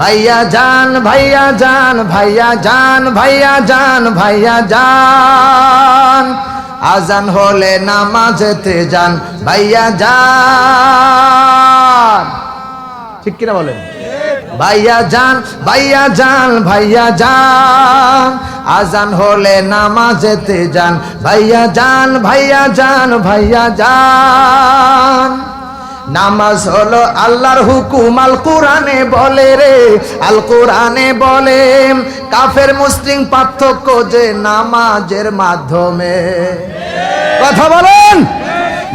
ভাইয়া জান ভাইয়া জান ভাইয়া জান ভাইয়া জান ভাইয়া জান আজান হলে নামাজেতে যান ভাইয়া জান ঠিক কিনা বলেন ভাইয়া জান ভাইয়া জান ভাইয়া জান আজান হলে নামাজেতে যান ভাইয়া জান ভাইয়া জান ভাইয়া জান নামাজ হলো আল্লাহর হুকুম, আল কোরআনে বলে রে, আল কোরআনে বলে, কাফের, মুসলিম পার্থক্য যে নামাজের মাধ্যমে। কথা বলেন?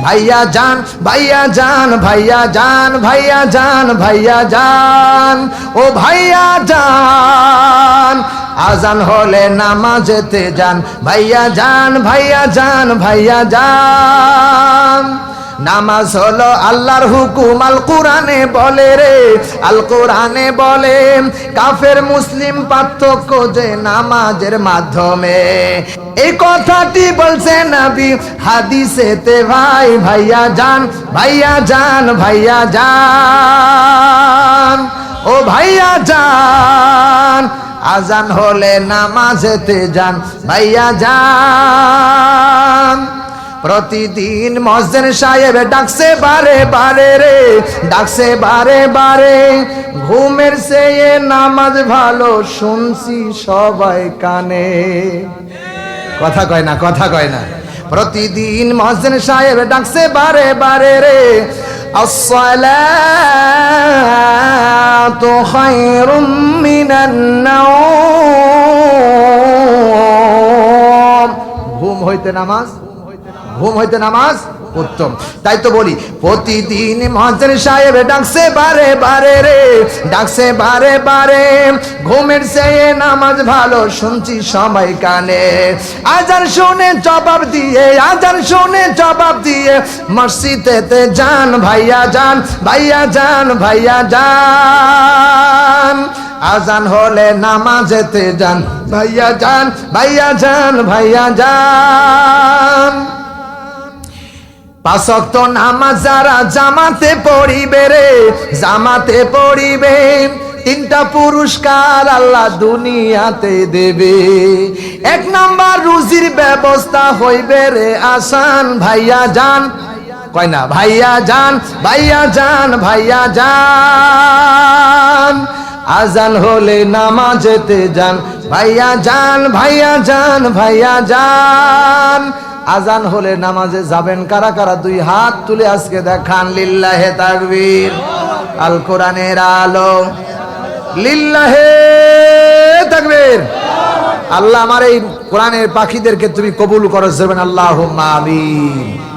ভাইয়া জান ভাইয়া জান ভাইয়া জান ভাইয়া জান ভাইয়া জান ও ভাইয়া জান আজান হলে নামাজেতে যান, ভাইয়া জান ভাইয়া জান ভাইয়া জান নামাজ হলো আল্লাহর হুকুম, আল কোরআনে বলে রে, আল কোরআনে বলে, কাফের, মুসলিম পার্থক্য যে নামাজের মাধ্যমে। এই কথাটি বলছে নবী হাদিসেতে, ভাই, ভাইয়া জান ভাইয়া জান ভাইয়া জান ও ভাইয়া জান আজান হলে নামাজেতে যান, ভাইয়া যান। প্রতিদিন মসজিদ সাহেব ডাকছে বারে বারে রে ডাকছে বারে বারে ঘুমের সে নামাজ ভালো শুনছি সবাই কানে কথা কয় না কথা কয় না প্রতিদিন মসজিদ সাহেব ডাকছে বারে বারে রে الصلاة خير من النوم ঘুম হইতে নামাজ ঘুম হইতে নামাজ উত্তম। তাই তো বলি, প্রতিদিন মহাজন সাহেব ডাকছে, বারে বারে রে, ডাকছে, বারে বারে, ঘুমের সে নামাজ ভালো শুনছি সবাই কানে। আজান শুনে জবাব দিয়ে, আজান শুনে জবাব দিয়ে, মসজিদেতে যান ভাইয়া যান ভাইয়া যান ভাইয়া যান। আজান হলে নামাজেতে যান, ভাইয়া যান ভাইয়া যান ভাইয়া যান। পাঁচক্ত নামাজ যারা জামাতে পড়িবে রে, জামাতে পড়িবে। তিনটা পুরস্কার আল্লাহ দুনিয়াতে দেবে। এক নাম্বার রুজির ব্যবস্থা হইবে রে আসান, ভাইয়া যান। কয় না, ভাইয়া যান ভাইয়া যান ভাইয়া যান। আজান হলে নামাজেতে যান, ভাইয়া যান ভাইয়া যান ভাইয়া যান। আজান হলে নামাজে যাবেন কারা কারা? দুই হাত তুলে আজকে দেখান লিল্লাহে তাকবীর। আল কোরআনের আলো। লিল্লাহে তাকবীর। আল্লাহ আমার এই কোরআনের পাখিদেরকে তুমি কবুল করো যাবেন আল্লাহ আমিন।